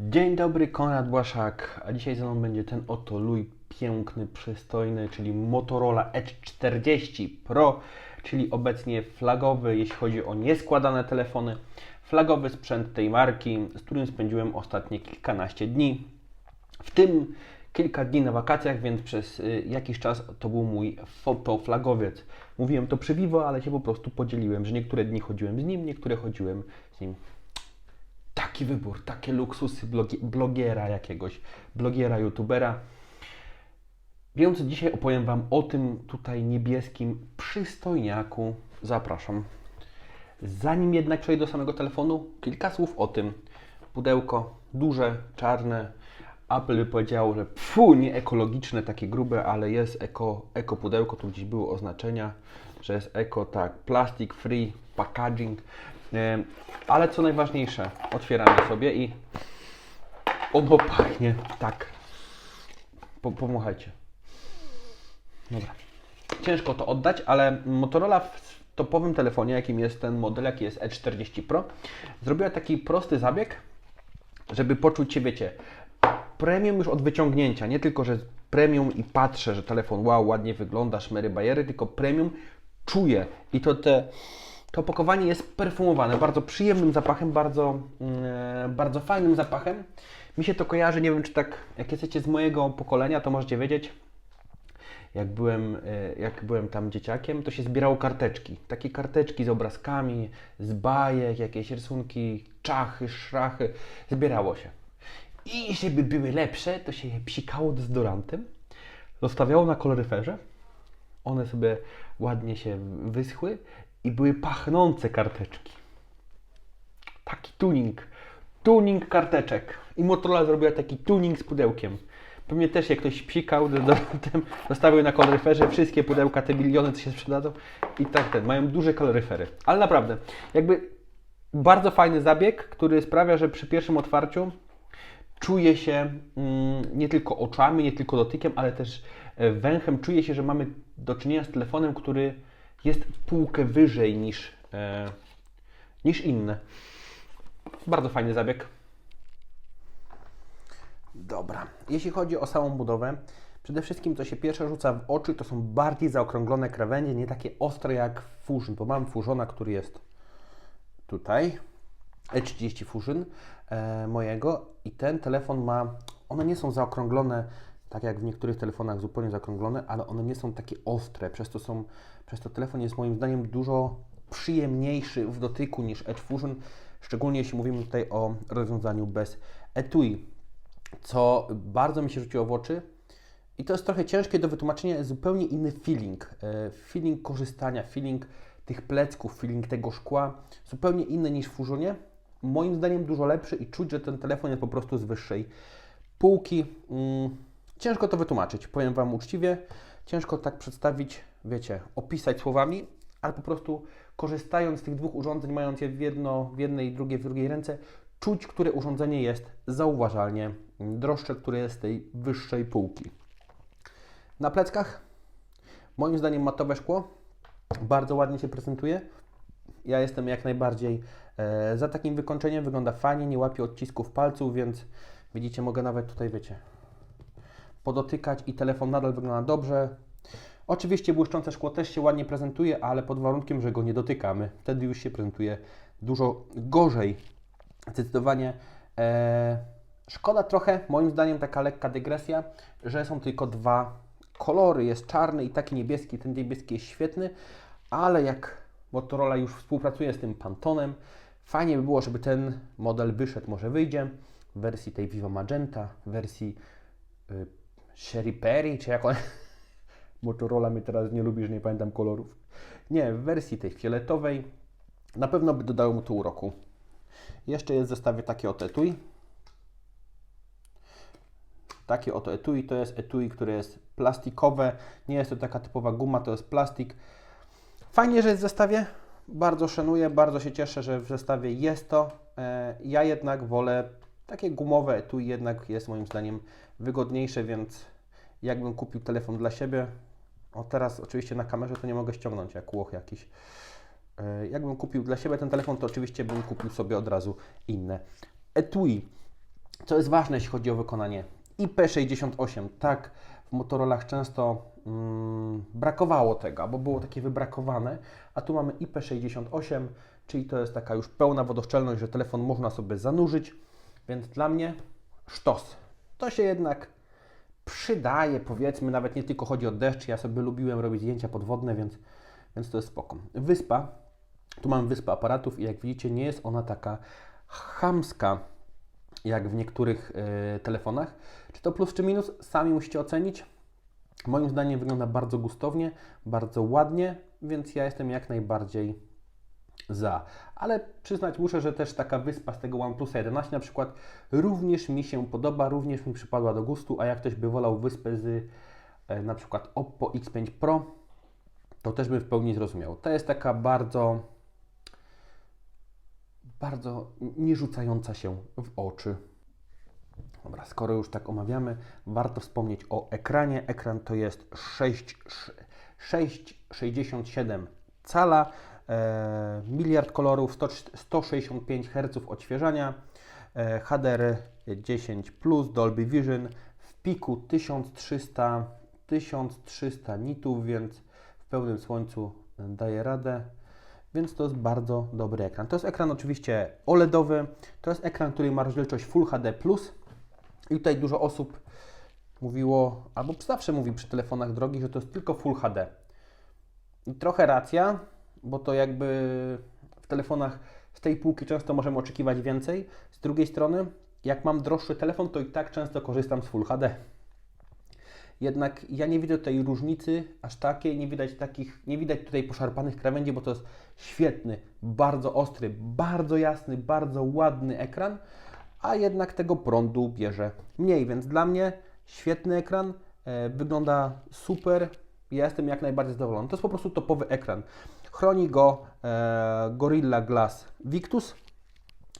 Dzień dobry, Konrad Błaszak, a dzisiaj ze mną będzie ten oto luj piękny, przystojny, czyli Motorola Edge 40 Pro, czyli obecnie flagowy, jeśli chodzi o nieskładane telefony, flagowy sprzęt tej marki, z którym spędziłem ostatnie kilkanaście dni. W tym kilka dni na wakacjach, więc przez y, jakiś czas to był mój fotoflagowiec. Mówiłem to przy Vivo, ale się po prostu podzieliłem, że niektóre dni chodziłem z nim, niektóre chodziłem z nim taki wybór, takie luksusy blogi- blogiera jakiegoś, blogiera, youtubera. Więc dzisiaj opowiem Wam o tym tutaj niebieskim przystojniaku. Zapraszam. Zanim jednak przejdę do samego telefonu, kilka słów o tym. Pudełko duże, czarne. Apple by powiedział, że pfu, nie ekologiczne, takie grube, ale jest eko, eko pudełko, tu gdzieś były oznaczenia, że jest eko, tak, plastic free packaging. Em, Ale co najważniejsze, otwieramy sobie i ono pachnie tak. Po, pomachajcie. Dobra. Ciężko to oddać, ale Motorola w topowym telefonie, jakim jest ten model, jaki jest E40 Pro, zrobiła taki prosty zabieg, żeby poczuć się, wiecie, premium już od wyciągnięcia. Nie tylko, że premium i patrzę, że telefon wow, ładnie wygląda, szmery bajery, tylko premium czuję. I to te, to opakowanie jest perfumowane, bardzo przyjemnym zapachem, bardzo, mm, bardzo fajnym zapachem. Mi się to kojarzy, nie wiem czy tak, jak jesteście z mojego pokolenia, to możecie wiedzieć, jak byłem, e, jak byłem tam dzieciakiem, to się zbierało karteczki. Takie karteczki z obrazkami, z bajek, jakieś rysunki, czachy, szrachy. Zbierało się. I żeby były lepsze, to się je psikało dezodorantem, zostawiało na koloryferze. One sobie ładnie się wyschły i były pachnące karteczki. Taki tuning. Tuning karteczek. I Motorola zrobiła taki tuning z pudełkiem. Pewnie też jak ktoś psikał dezodorantem, zostawił na koloryferze wszystkie pudełka, te miliony, co się sprzedadzą i tak ten, mają duże koloryfery. Ale naprawdę, jakby bardzo fajny zabieg, który sprawia, że przy pierwszym otwarciu czuje się mm, nie tylko oczami, nie tylko dotykiem, ale też e, węchem. Czuje się, że mamy do czynienia z telefonem, który jest półkę wyżej niż, e, niż inne. Bardzo fajny zabieg. Dobra. Jeśli chodzi o samą budowę, przede wszystkim co się pierwsze rzuca w oczy, to są bardziej zaokrąglone krawędzie, nie takie ostre jak Fusion, bo mam Fusiona, który jest tutaj. E30 Fusion e, mojego i ten telefon ma, one nie są zaokrąglone tak jak w niektórych telefonach zupełnie zaokrąglone, ale one nie są takie ostre, przez to są, przez to telefon jest moim zdaniem dużo przyjemniejszy w dotyku niż Edge Fusion, szczególnie jeśli mówimy tutaj o rozwiązaniu bez etui, co bardzo mi się rzuciło w oczy. I to jest trochę ciężkie do wytłumaczenia, zupełnie inny feeling, e, feeling korzystania, feeling tych plecków, feeling tego szkła, zupełnie inny niż w Fusionie, moim zdaniem dużo lepszy i czuć, że ten telefon jest po prostu z wyższej półki. Ciężko to wytłumaczyć, powiem Wam uczciwie. Ciężko tak przedstawić, wiecie, opisać słowami, ale po prostu korzystając z tych dwóch urządzeń, mając je w, jedno, w jednej i drugiej, w drugiej ręce, czuć, które urządzenie jest zauważalnie droższe, które jest tej wyższej półki. Na pleckach, moim zdaniem matowe szkło, bardzo ładnie się prezentuje. Ja jestem jak najbardziej e, za takim wykończeniem. Wygląda fajnie, nie łapie odcisków palców, więc widzicie, mogę nawet tutaj, wiecie, podotykać i telefon nadal wygląda dobrze. Oczywiście błyszczące szkło też się ładnie prezentuje, ale pod warunkiem, że go nie dotykamy. Wtedy już się prezentuje dużo gorzej. Zdecydowanie e, szkoda trochę, moim zdaniem taka lekka dygresja, że są tylko dwa kolory. Jest czarny i taki niebieski. Ten niebieski jest świetny, ale jak Motorola już współpracuje z tym Pantonem, fajnie by było, żeby ten model wyszedł, może wyjdzie w wersji tej Vivo Magenta, w wersji y, Sherry Perry, czy jak on... Motorola mnie teraz nie lubi, że nie pamiętam kolorów. Nie, w wersji tej fioletowej na pewno by dodało mu to uroku. Jeszcze jest w zestawie takie oto etui. Takie oto etui, to jest etui, które jest plastikowe, nie jest to taka typowa guma, to jest plastik. Fajnie, że jest w zestawie, bardzo szanuję, bardzo się cieszę, że w zestawie jest to. E, Ja jednak wolę takie gumowe etui, jednak jest moim zdaniem wygodniejsze, więc jakbym kupił telefon dla siebie, o teraz oczywiście na kamerze to nie mogę ściągnąć jak łoch jakiś. E, Jakbym kupił dla siebie ten telefon, to oczywiście bym kupił sobie od razu inne etui. Co jest ważne, jeśli chodzi o wykonanie? IP68, tak, w Motorolach często mm, brakowało tego, albo było takie wybrakowane, a tu mamy IP68, czyli to jest taka już pełna wodoszczelność, że telefon można sobie zanurzyć, więc dla mnie sztos. To się jednak przydaje, powiedzmy, nawet nie tylko chodzi o deszcz, ja sobie lubiłem robić zdjęcia podwodne, więc, więc to jest spoko. Wyspa, tu mamy wyspę aparatów i jak widzicie nie jest ona taka chamska, jak w niektórych y, telefonach. Czy to plus czy minus? Sami musicie ocenić. Moim zdaniem wygląda bardzo gustownie, bardzo ładnie, więc ja jestem jak najbardziej za. Ale przyznać muszę, że też taka wyspa z tego OnePlus 11 na przykład również mi się podoba, również mi przypadła do gustu, a jak ktoś by wolał wyspę z e, na przykład Oppo X5 Pro, to też bym w pełni zrozumiał. To jest taka bardzo bardzo nie rzucająca się w oczy. Dobra, skoro już tak omawiamy, warto wspomnieć o ekranie. Ekran to jest 6,67 cala, miliard kolorów, 100, 165 Hz odświeżania, e, HDR 10 Dolby Vision, w piku 1300, 1300 nitów, więc w pełnym słońcu daje radę więc to jest bardzo dobry ekran. To jest ekran oczywiście OLEDowy, to jest ekran, który ma rozdzielczość Full HD+. I tutaj dużo osób mówiło, albo zawsze mówi przy telefonach drogich, że to jest tylko Full HD. I trochę racja, bo to jakby w telefonach z tej półki często możemy oczekiwać więcej. Z drugiej strony, jak mam droższy telefon, to i tak często korzystam z Full HD. Jednak ja nie widzę tej różnicy aż takiej, nie widać takich, nie widać tutaj poszarpanych krawędzi, bo to jest świetny, bardzo ostry, bardzo jasny, bardzo ładny ekran, a jednak tego prądu bierze mniej, więc dla mnie świetny ekran, e, wygląda super, ja jestem jak najbardziej zadowolony. To jest po prostu topowy ekran. Chroni go e, Gorilla Glass Victus,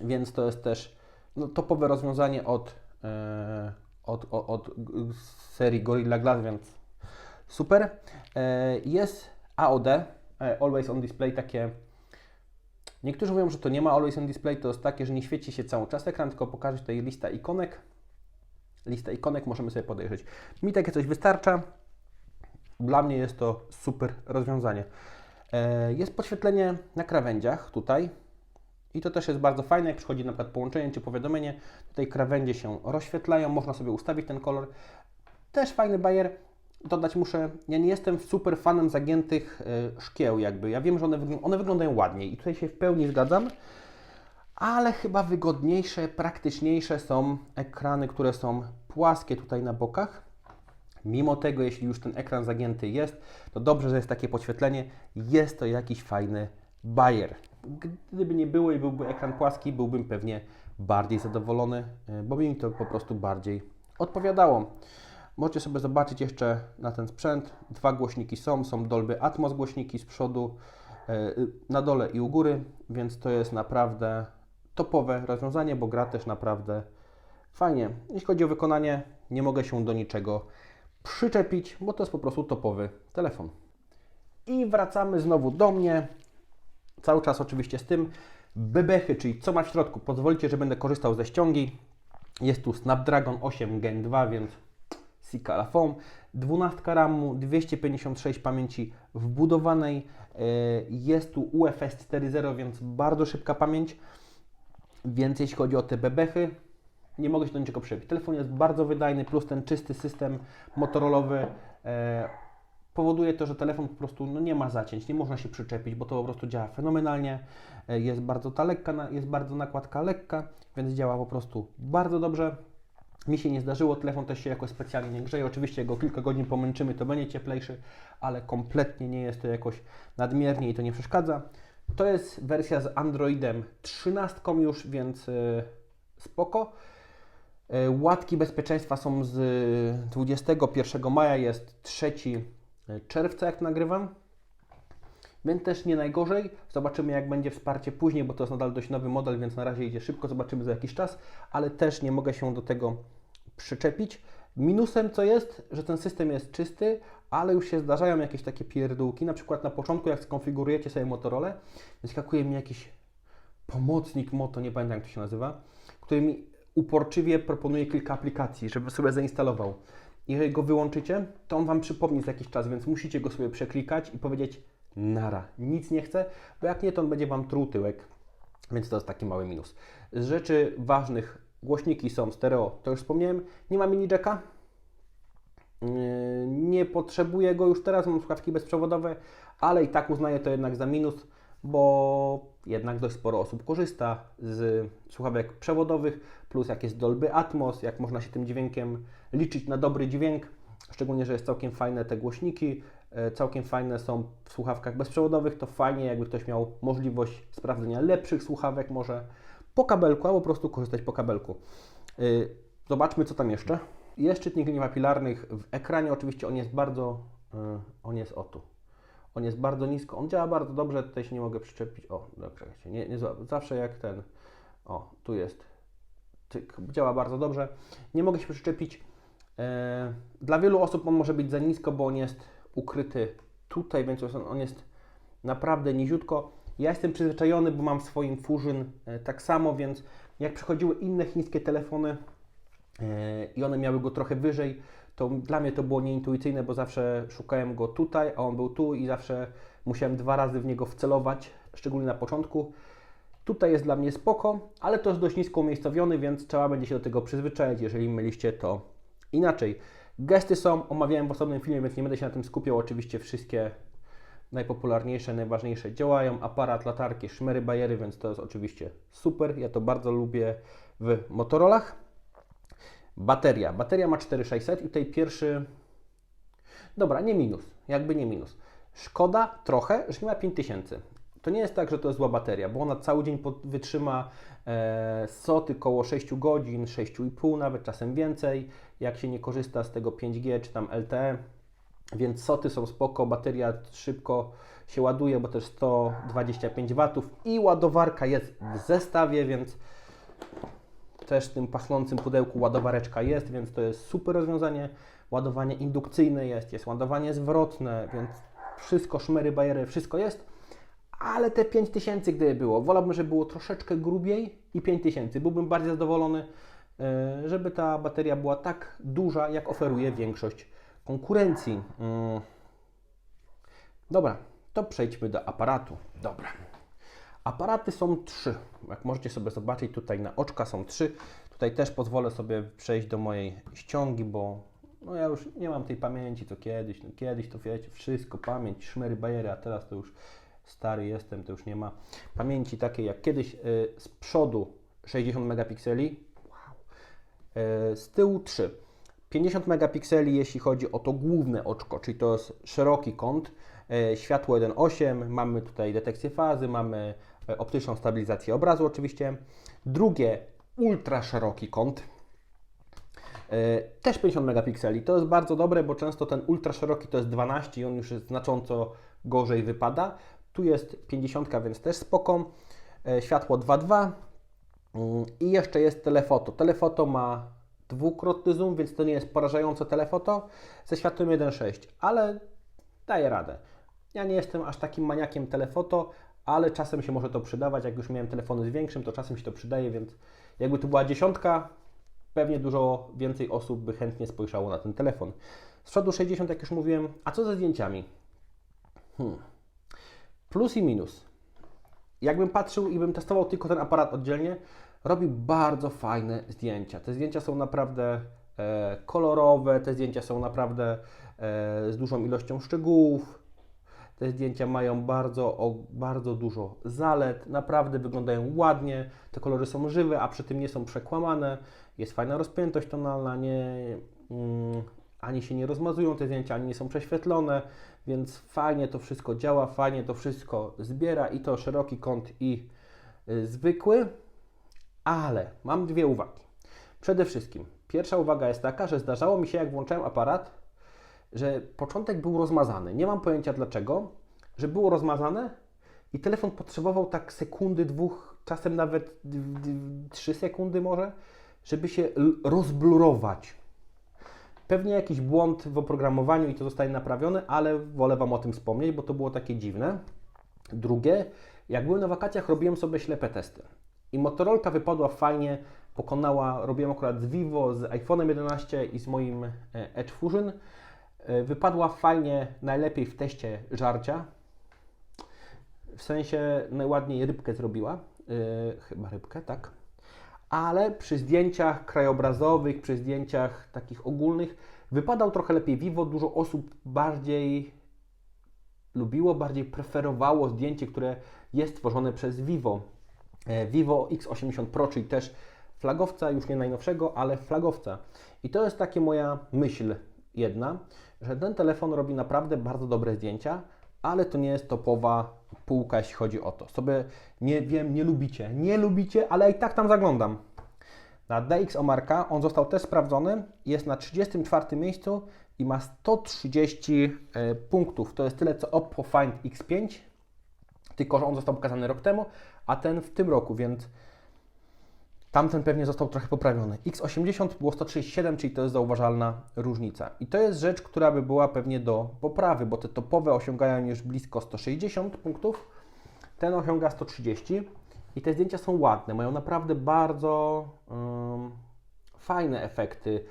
więc to jest też no, topowe rozwiązanie od, e, od, od, od serii Gorilla Glass, więc super. E, jest AOD, Always on Display, takie. Niektórzy mówią, że to nie ma Always on Display, to jest takie, że nie świeci się cały czas ekran, tylko pokaże tutaj lista ikonek. Lista ikonek możemy sobie podejrzeć. Mi takie coś wystarcza. Dla mnie jest to super rozwiązanie. E, jest podświetlenie na krawędziach tutaj. I to też jest bardzo fajne, jak przychodzi na przykład połączenie czy powiadomienie, tutaj krawędzie się rozświetlają, można sobie ustawić ten kolor. Też fajny bajer. Dodać muszę, ja nie jestem super fanem zagiętych y, szkieł jakby. Ja wiem, że one, one wyglądają ładniej i tutaj się w pełni zgadzam, ale chyba wygodniejsze, praktyczniejsze są ekrany, które są płaskie tutaj na bokach. Mimo tego, jeśli już ten ekran zagięty jest, to dobrze, że jest takie podświetlenie. Jest to jakiś fajny bajer. Gdyby nie było i byłby ekran płaski, byłbym pewnie bardziej zadowolony, y, bo mi to po prostu bardziej odpowiadało. Możecie sobie zobaczyć jeszcze na ten sprzęt. Dwa głośniki są, są Dolby Atmos głośniki z przodu, e, na dole i u góry, więc to jest naprawdę topowe rozwiązanie, bo gra też naprawdę fajnie. Jeśli chodzi o wykonanie, nie mogę się do niczego przyczepić, bo to jest po prostu topowy telefon. I wracamy znowu do mnie. Cały czas oczywiście z tym. Bebechy, czyli co ma w środku. Pozwolicie, że będę korzystał ze ściągi. Jest tu Snapdragon 8 Gen 2, więc Sicala Foam, 12 RAMu, 256 pamięci wbudowanej, e, jest tu UFS 4.0, więc bardzo szybka pamięć, więc jeśli chodzi o te bebechy, nie mogę się do niczego przebić. Telefon jest bardzo wydajny, plus ten czysty system motorolowy e, powoduje to, że telefon po prostu no, nie ma zacięć, nie można się przyczepić, bo to po prostu działa fenomenalnie. E, jest bardzo ta lekka, jest bardzo nakładka lekka, więc działa po prostu bardzo dobrze. Mi się nie zdarzyło, telefon też się jakoś specjalnie nie grzeje. Oczywiście go kilka godzin pomęczymy, to będzie cieplejszy, ale kompletnie nie jest to jakoś nadmiernie i to nie przeszkadza. To jest wersja z Androidem 13 już, więc yy, spoko. Yy, łatki bezpieczeństwa są z 21 maja, jest 3 czerwca, jak nagrywam. Więc też nie najgorzej. Zobaczymy, jak będzie wsparcie później, bo to jest nadal dość nowy model, więc na razie idzie szybko. Zobaczymy za jakiś czas, ale też nie mogę się do tego przyczepić. Minusem co jest, że ten system jest czysty, ale już się zdarzają jakieś takie pierdółki. Na przykład na początku, jak skonfigurujecie sobie Motorola, wyskakuje mi jakiś pomocnik moto, nie pamiętam jak to się nazywa, który mi uporczywie proponuje kilka aplikacji, żeby sobie zainstalował. Jeżeli go wyłączycie, to on Wam przypomni za jakiś czas, więc musicie go sobie przeklikać i powiedzieć nara, nic nie chcę, bo jak nie, to on będzie Wam truł tyłek. Więc to jest taki mały minus. Z rzeczy ważnych, głośniki są stereo, to już wspomniałem. Nie ma mini jacka. Yy, Nie potrzebuję go już teraz, mam słuchawki bezprzewodowe, ale i tak uznaję to jednak za minus, bo jednak dość sporo osób korzysta z słuchawek przewodowych, plus jak jest Dolby Atmos, jak można się tym dźwiękiem liczyć na dobry dźwięk, szczególnie, że jest całkiem fajne te głośniki, e, całkiem fajne są w słuchawkach bezprzewodowych, to fajnie jakby ktoś miał możliwość sprawdzenia lepszych słuchawek może po kabelku, albo po prostu korzystać po kabelku. Y, Zobaczmy, co tam jeszcze. Jest czytnik linii papilarnych w ekranie. Oczywiście on jest bardzo, y, on jest o tu. On jest bardzo nisko. On działa bardzo dobrze. Tutaj się nie mogę przyczepić. O, dobrze, nie, nie, zawsze jak ten. O, tu jest. Tyk. Działa bardzo dobrze. Nie mogę się przyczepić. E, Dla wielu osób on może być za nisko, bo on jest ukryty tutaj, więc on on jest naprawdę niziutko. Ja jestem przyzwyczajony, bo mam w swoim Fusion e, tak samo, więc jak przychodziły inne chińskie telefony e, i one miały go trochę wyżej, to dla mnie to było nieintuicyjne, bo zawsze szukałem go tutaj, a on był tu i zawsze musiałem dwa razy w niego wcelować, szczególnie na początku. Tutaj jest dla mnie spoko, ale to jest dość nisko umiejscowiony, więc trzeba będzie się do tego przyzwyczaić, jeżeli myliście to inaczej. Gesty są, omawiałem w osobnym filmie, więc nie będę się na tym skupiał. Oczywiście wszystkie najpopularniejsze, najważniejsze działają. Aparat, latarki, szmery, bajery, więc to jest oczywiście super. Ja to bardzo lubię w Motorolach. Bateria. Bateria ma 4600 i tutaj pierwszy... Dobra, nie minus. Jakby nie minus. Szkoda trochę, że nie ma 5000. To nie jest tak, że to jest zła bateria, bo ona cały dzień wytrzyma e, soty koło 6 godzin, 6,5 nawet, czasem więcej, jak się nie korzysta z tego 5G czy tam LTE. Więc soty są spoko, bateria szybko się ładuje, bo też 125 W i ładowarka jest w zestawie, więc też w tym pachnącym pudełku ładowareczka jest, więc to jest super rozwiązanie. Ładowanie indukcyjne jest, jest ładowanie zwrotne, więc wszystko, szmery, bajery, wszystko jest. Ale te 5000 gdyby było, wolałbym, żeby było troszeczkę grubiej i 5000. Byłbym bardziej zadowolony, e, żeby ta bateria była tak duża, jak oferuje większość konkurencji. Mm. Dobra, to przejdźmy do aparatu. Dobra. Aparaty są trzy. Jak możecie sobie zobaczyć, tutaj na oczka są trzy. Tutaj też pozwolę sobie przejść do mojej ściągi, bo no ja już nie mam tej pamięci co kiedyś. No kiedyś to wiecie, wszystko, pamięć, szmery, bajery, a teraz to już stary jestem, to już nie ma pamięci takiej jak kiedyś. Y, Z przodu 60 megapikseli, E, Z tyłu 3. 50 megapikseli, jeśli chodzi o to główne oczko, czyli to jest szeroki kąt. E, Światło 1.8, mamy tutaj detekcję fazy, mamy optyczną stabilizację obrazu oczywiście. Drugie, ultra szeroki kąt. E, Też 50 megapikseli. To jest bardzo dobre, bo często ten ultra szeroki to jest 12 i on już znacząco gorzej wypada. Tu jest 50, więc też spoko. E, Światło 2.2. Mm, I jeszcze jest telefoto. Telefoto ma dwukrotny zoom, więc to nie jest porażające telefoto ze światłem 1.6, ale daje radę. Ja nie jestem aż takim maniakiem telefoto, ale czasem się może to przydawać. Jak już miałem telefony z większym, to czasem się to przydaje, więc jakby tu była dziesiątka, pewnie dużo więcej osób by chętnie spojrzało na ten telefon. Z przodu 60, jak już mówiłem. A co ze zdjęciami? Hmm. Plus i minus jakbym patrzył i bym testował tylko ten aparat oddzielnie, robi bardzo fajne zdjęcia. Te zdjęcia są naprawdę e, kolorowe, te zdjęcia są naprawdę e, z dużą ilością szczegółów. Te zdjęcia mają bardzo, o, bardzo dużo zalet, naprawdę wyglądają ładnie, te kolory są żywe, a przy tym nie są przekłamane. Jest fajna rozpiętość tonalna, nie, mm, ani się nie rozmazują te zdjęcia, ani nie są prześwietlone, więc fajnie to wszystko działa, fajnie to wszystko zbiera i to szeroki kąt i y, zwykły, ale mam dwie uwagi. Przede wszystkim, pierwsza uwaga jest taka, że zdarzało mi się, jak włączałem aparat, że początek był rozmazany. Nie mam pojęcia dlaczego, że było rozmazane i telefon potrzebował tak sekundy, dwóch, czasem nawet trzy sekundy może, żeby się rozblurować. Pewnie jakiś błąd w oprogramowaniu i to zostanie naprawione, ale wolę Wam o tym wspomnieć, bo to było takie dziwne. Drugie, jak byłem na wakacjach, robiłem sobie ślepe testy. I Motorolka wypadła fajnie pokonała, robiłem akurat z Vivo, z iPhone'em 11 i z moim e, Edge Fusion. E, Wypadła fajnie, najlepiej w teście żarcia. W sensie najładniej rybkę zrobiła, yy, chyba rybkę, tak. Ale przy zdjęciach krajobrazowych, przy zdjęciach takich ogólnych wypadał trochę lepiej Vivo. Dużo osób bardziej lubiło, bardziej preferowało zdjęcie, które jest tworzone przez Vivo. E, Vivo X80 Pro, czyli też flagowca, już nie najnowszego, ale flagowca. I to jest takie moja myśl jedna, że ten telefon robi naprawdę bardzo dobre zdjęcia, ale to nie jest topowa półka, jeśli chodzi o to. Sobie nie wiem, nie lubicie, nie lubicie, ale i tak tam zaglądam. Na DX Omarka on został też sprawdzony, jest na 34 miejscu i ma 130 e, punktów. To jest tyle co Oppo Find X5, tylko że on został pokazany rok temu, a ten w tym roku, więc tamten pewnie został trochę poprawiony. X80 było 137, czyli to jest zauważalna różnica. I to jest rzecz, która by była pewnie do poprawy, bo te topowe osiągają już blisko 160 punktów, ten osiąga 130 i te zdjęcia są ładne, mają naprawdę bardzo ym, fajne efekty,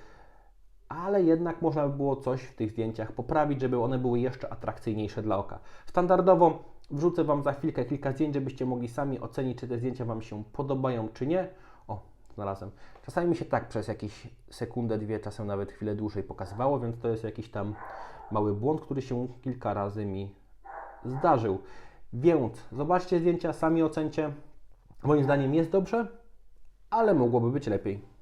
ale jednak można by było coś w tych zdjęciach poprawić, żeby one były jeszcze atrakcyjniejsze dla oka. Standardowo wrzucę Wam za chwilkę kilka zdjęć, żebyście mogli sami ocenić, czy te zdjęcia Wam się podobają, czy nie. Znalazłem. Czasami mi się tak przez jakieś sekundę, dwie, czasem nawet chwilę dłużej pokazywało, więc to jest jakiś tam mały błąd, który się kilka razy mi zdarzył. Więc zobaczcie zdjęcia, sami ocencie. Moim zdaniem jest dobrze, ale mogłoby być lepiej.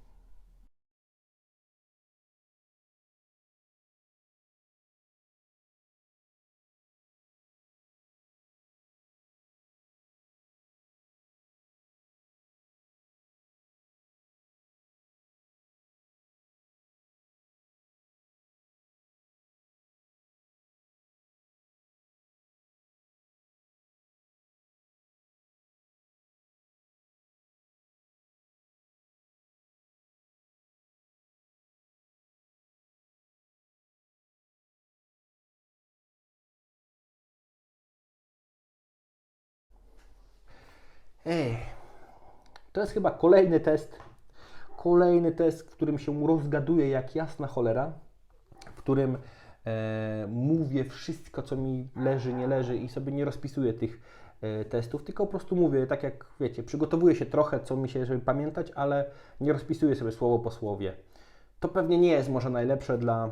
Ej, to jest chyba kolejny test. Kolejny test, w którym się rozgaduję jak jasna cholera, w którym e, mówię wszystko, co mi leży, nie leży i sobie nie rozpisuję tych e, testów, tylko po prostu mówię, tak jak wiecie, przygotowuję się trochę, co mi się, żeby pamiętać, ale nie rozpisuję sobie słowo po słowie. To pewnie nie jest może najlepsze dla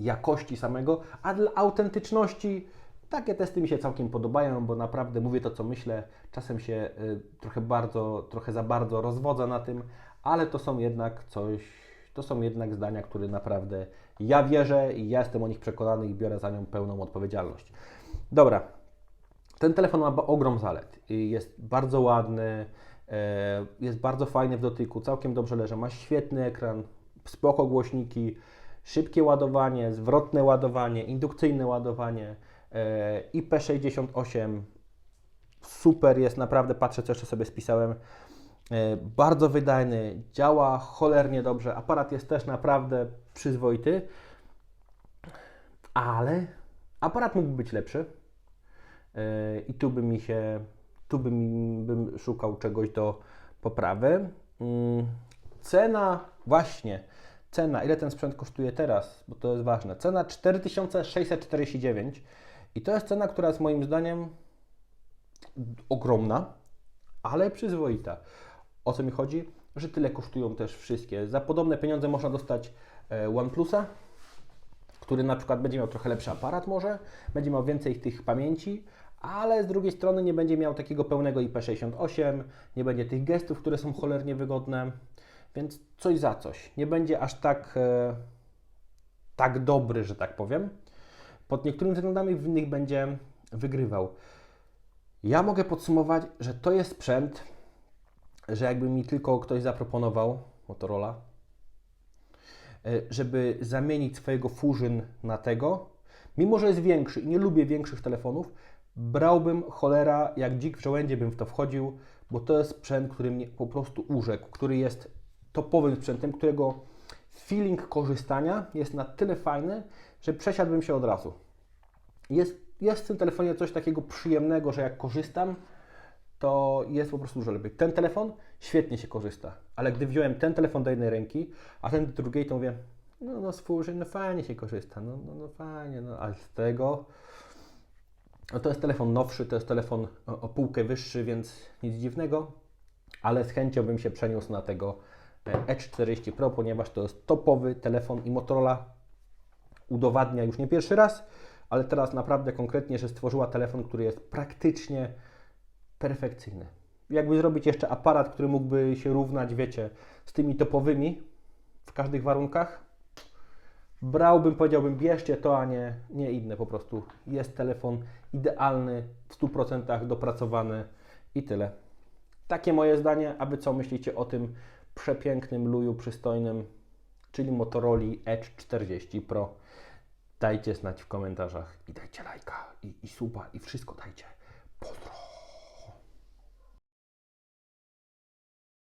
jakości samego, a dla autentyczności takie testy mi się całkiem podobają, bo naprawdę mówię to, co myślę. Czasem się y, trochę bardzo, trochę za bardzo rozwodzę na tym, ale to są jednak coś, to są jednak zdania, które naprawdę ja wierzę i ja jestem o nich przekonany i biorę za nią pełną odpowiedzialność. Dobra, ten telefon ma ogrom zalet. Jest bardzo ładny, e, jest bardzo fajny w dotyku, całkiem dobrze leży, ma świetny ekran, spoko głośniki, szybkie ładowanie, zwrotne ładowanie, indukcyjne ładowanie, IP68 super jest, naprawdę patrzę, co jeszcze sobie spisałem. E, Bardzo wydajny, działa cholernie dobrze. Aparat jest też naprawdę przyzwoity, ale aparat mógłby być lepszy. E, I tu by mi się, tu bym, bym szukał czegoś do poprawy. Mm, Cena, właśnie, cena, ile ten sprzęt kosztuje teraz, bo to jest ważne. Cena 4649 i to jest cena, która jest moim zdaniem ogromna, ale przyzwoita. O co mi chodzi? Że tyle kosztują też wszystkie. Za podobne pieniądze można dostać e, OnePlusa, który na przykład będzie miał trochę lepszy aparat może, będzie miał więcej tych pamięci, ale z drugiej strony nie będzie miał takiego pełnego IP68, nie będzie tych gestów, które są cholernie wygodne, więc coś za coś. Nie będzie aż tak, e, tak dobry, że tak powiem. Pod niektórymi względami w innych będzie wygrywał. Ja mogę podsumować, że to jest sprzęt, że jakby mi tylko ktoś zaproponował, Motorola, e, żeby zamienić swojego Fusion na tego, mimo że jest większy i nie lubię większych telefonów, brałbym cholera, jak dzik w żołędzie bym w to wchodził, bo to jest sprzęt, który mnie po prostu urzekł, który jest topowym sprzętem, którego feeling korzystania jest na tyle fajny, że przesiadłbym się od razu. Jest, jest w tym telefonie coś takiego przyjemnego, że jak korzystam, to jest po prostu dużo lepiej. Ten telefon świetnie się korzysta, ale gdy wziąłem ten telefon do jednej ręki, a ten do drugiej, to mówię, no, no spójrz, no fajnie się korzysta, no, no, no fajnie, no, ale z tego, no to jest telefon nowszy, to jest telefon o, o półkę wyższy, więc nic dziwnego, ale z chęcią bym się przeniósł na tego e, E40 Pro, ponieważ to jest topowy telefon i Motorola udowadnia już nie pierwszy raz, ale teraz naprawdę konkretnie, że stworzyła telefon, który jest praktycznie perfekcyjny. Jakby zrobić jeszcze aparat, który mógłby się równać, wiecie, z tymi topowymi w każdych warunkach, brałbym, powiedziałbym, bierzcie to, a nie, nie inne po prostu. Jest telefon idealny, w 100% dopracowany i tyle. Takie moje zdanie, a Wy co myślicie o tym przepięknym luju przystojnym, czyli Motorola Edge 40 Pro? Dajcie znać w komentarzach i dajcie lajka i, i suba i wszystko dajcie. Pozdro!